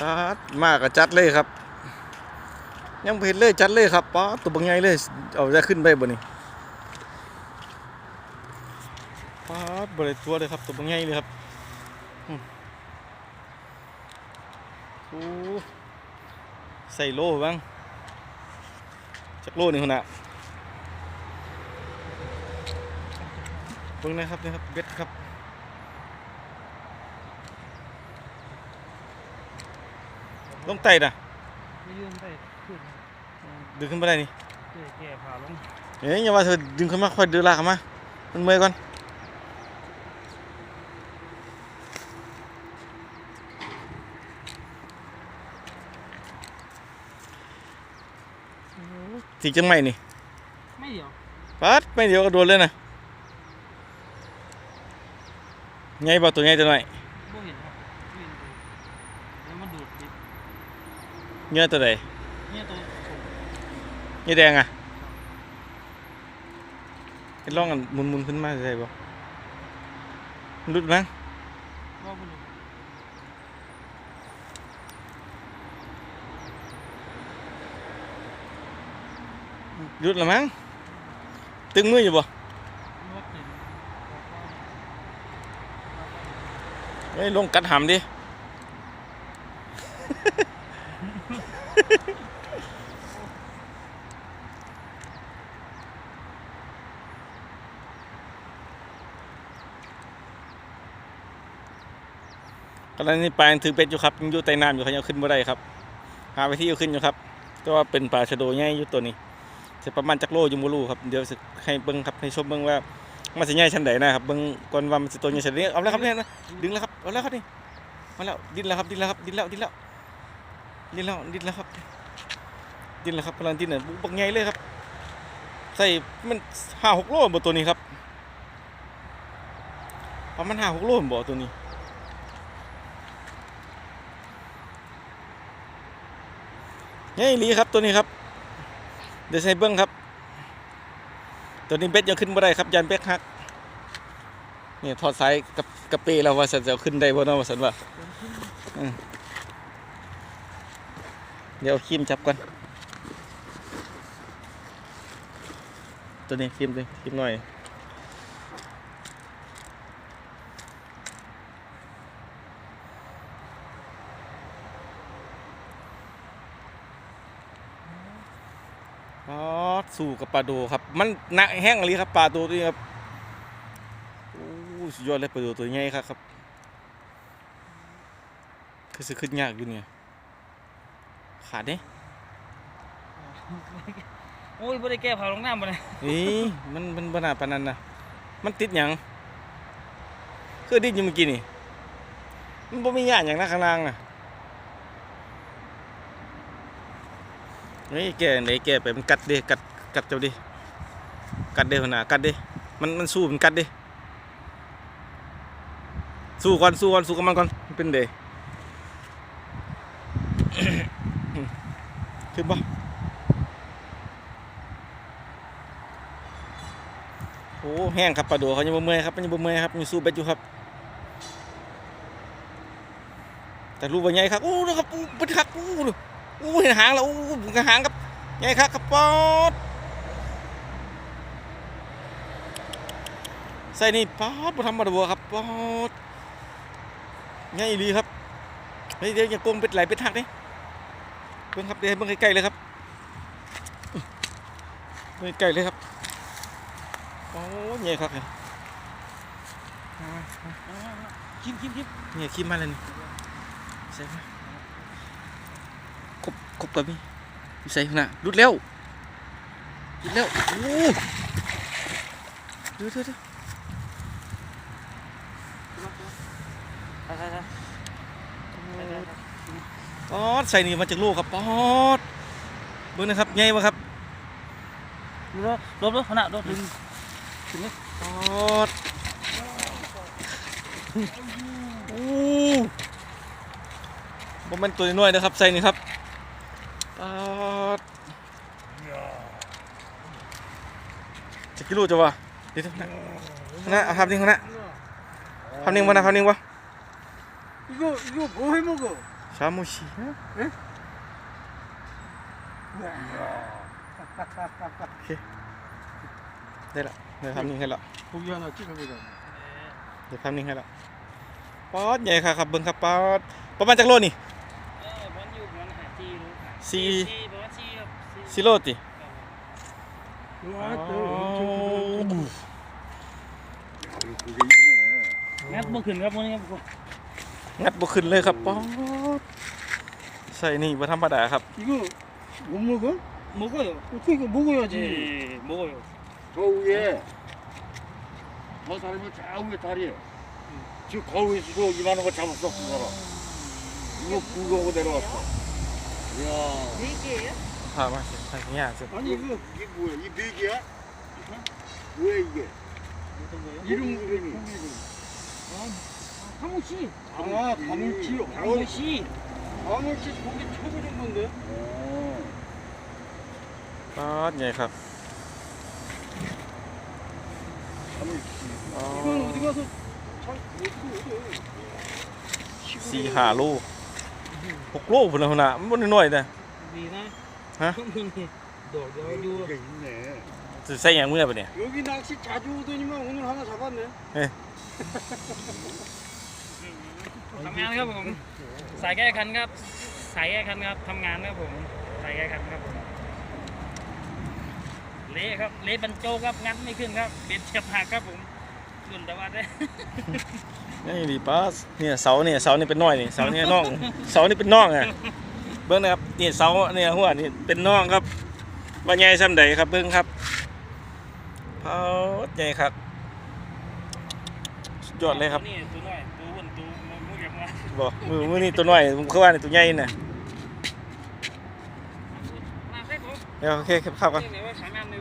จัดมากกับจัดเลยครับ ยังเห็นเลยจัดเลยครับป๊าตัวบังไงเลย เอาจะขึ้นไปบ่นี่ป๊าบริตัวเลยครับตัวบังไงเลยครับโอ้ใส่โล่บ้างจักโล่นึ่งขนาดเบิ่งนะครับนี่ครับเบ็ดครับ ลงไต่น่ะไม่ยืนไปขึ้นดึงขึ้นไปได้นี่เจ๊แก่ผ่าลงเอ้ยอย่าว่าเธอดึงขึ้นมาค่อยดึงลากขึ้นมา มันเมื่อยก่อนสีจังใหม่นี่ ไม่เดี๋ยวปัดไม่เดียวก็โดนเลยนะไงบอกตัวไงตัวหน่อย บ่เห็นครับไม่เห็นเลยแล้วมันดูดดิ เนื้อตัวใดเนี่ยตัวสูงเนื้อแดงอะไอ้ร่องกัน ตึงมือนว่าเห็นเฮ้ยลงกัดหำดิกรณีปลาถือเป็ดอยู่ครับยังอยู่ใต้น้ำอยู่เขายังขึ้นไม่ได้ครับ หาไปที่เอาขึ้นอยู่ครับก็ว่าเป็นปลาชะโดใหญ่อยู่ตัวนี้จะประมาณจักโลอยู่มูรูครับเดี๋ยวให้เบิ้งครับให้ชมเบิ้งว่ามันจะใหญ่ชั้นใดนะครับเบิ้งก่อนว่ามันจะตัวใหญ่ชั้นใดเอาแล้วครับเนี่ยนะดึงแล้วครับเอาแล้วครับนี่มาแล้วดิ้นแล้วครับดิ้นแล้วครับดิ้นแล้วดิ้นแล้ว ดิ้นแล้วดิ้นแล้วครับ ดิ้นแล้วครับกำลังดิ้นเนี่ยบักใหญ่เลยครับ ใส่มันห้าหกโลบ่ตัวนี้ครับประมาณห้าหกโลบ่ตัวนี้นี่ลีครับตัวนี้ครับ เดี๋ยวใส่เบิ้งครับ ตัวนี้เบ็ดยังขึ้นไม่ได้ครับยันเบ็ดหักนี่ถอดสายกับกระเปแล้วว่าสันจะเอาขึ้นได้บ่เนาะว่าสันว่าอืม เดี๋ยวครีมจับก่อนตัวนี้ครีมเลยครีมหน่อยอ๋อสู่กับปลาโดครับ มันหนักแห้งอะไรครับปลาตัวนี้ครับโอ้สุดยอดเลยปลาโดตัวใหญ่ครับครับ คือสิขึ้นยากอยู่เนี่ย ขาดเด้โอ้ยบ่ได้แก้ผ่าลงน้ำบ่เลยนี่มันมันบนาดปานนั้นนะมันติดหยังคือดิ้นอยู่เมื่อกี้นี่ มันบ่มีหยาอย่างนะข้างล่างอะเฮ้ยแกไหนแกไปมันกัดเด้กัดกัดเจ้าดิกัดเด้หัวหน้ากัดเด้มันมันสู้มันกัดเด้สู้ก่อนสู้ก่อนสู้กับมันก่อนมันเป็นเด้ ขึ้นปะโอ้แห้งครับปลาโดเขายังบ่เมื่อยครับมันยังบ่เมื่อยครับยังสู้เบ็ดอยู่ครับ แต่รูปว่าใหญ่ครับอู้นะครับอู้เป็นคักอู้ดูอู้เห็นหางแล้วอู้เห็นหางครับใหญ่ครับครับป๊อดใส่นี่ป๊อดบ่ธรรมดาครับป๊อดใหญ่ดีครับเฮ้ยเดี๋ยวอย่าโกงเป็ดไหลเป็ดหักนี่ เบิ่งครับเดี๋ยวให้เบิ่งใกล้ๆเลยครับเบิ่งใกล้ๆเลยครับโอ้ใหญ่ครับเนี่ยคิมคิมคิมเนี่ยคิดมาเลยนี่ใส่มาครบครบกับพี่ใส่ขนาดรุดแล้วรุดแล้วโอ้ดูดูดูใช่ใช่ใช่ ปอดใส่นี่มาจากลูกครับปอดเบิ่งนะครับใหญ่ปะครับ ดูแล้วลบลบขนาดลบดึงถึงนี่ ปอดโอ้บ่แมันตัวน้อยๆนะครับใส่นี่ครับปอดจะกิโลจะวะเดี๋ยวนะนะเอาภาพนิ่งมานะภาพนิ่งมานะภาพนิ่งวะ 이거 이거 뭐 해 먹어? ชามูชิฮะโอเคได้ละได้ภาพนิ่งให้ละ 고기 하나 찍어보자. ได้ภาพนิ่งให้ละป๊อดใหญ่ค่ะครับเบิ้งครับป๊อดประมาณจักโลนี่ เออบอลอยู่บอลหาจีรู้ค่ะ สี่ จีบอลจีครับสี่ ซิโลติ 와, 아. 또 엄청 크네. 그게 있네. งัดบ่ขึ้นครับวันนี้ครับผม งัดบ่ขึ้นเลยครับป๊อด ใส่นี่บ่ธรรมดาครับ 이거 못 먹어? 먹어요 어떻게 이거 먹어야지. 예 먹어요 저 위에 저 사람이 저 위에 다리에 저 거위에서도 이만한 거 잡았어 그 사람 이거 구경하고 내려왔어 이야 네 개예요? พามาสิทางนี้สิ 아니 이거 이게 뭐야 이 메기야? 뭐야 이게 어떤 거요? 이름 이름이 강호씨 아 가물치요. 강호씨 가물치 고기 최고 정도인데. 어. ป๊อดใหญ่ครับ 가물치 อ๋อ 이건 어디 가서 잘 어떻게 어디? สี่ห้าโลหกโลพุ่นละพุ่นน่ะมันบ่น้อยๆนะ ดีนะ ฮะ มึงนี่โดดเดี๋ยวดู 이게 있네 สิใส่หยังมื้อปะเนี่ย 여기 낚시 자주 오더니만 오늘 하나 잡았네. ทำงานครับผม สายแก้คันครับ สายแก้คันครับทำงานครับผม สายแก้คันครับผมเละครับ เละบรรโจครับ งัดไม่ขึ้นครับ เบ็ดเฉียบหักครับผมส่วนแต่ว่าได้ นี่ดีป้าเนี่ยเสาเนี่ยเสานี่เป็นน้อยนี่เสาเนี่ยน่อง เสานี่เป็นน่องอะเบิ้งนะครับนี่เสาเนี่ยหัวนี่เป็นน่องครับว่าใหญ่ซำใดครับเบิ้งครับเผาใหญ่ครับสุดยอดเลยครับ นี่ตัวน้อยตัวอ้วนตัวมุกอย่างว่า บอกมือมือนี่ตัวน้อยผมคือว่านี่ตัวใหญ่น่ะมาให้ผมเดี๋ยวโอเคครับครับกันเรียกเลยว่าขายงาน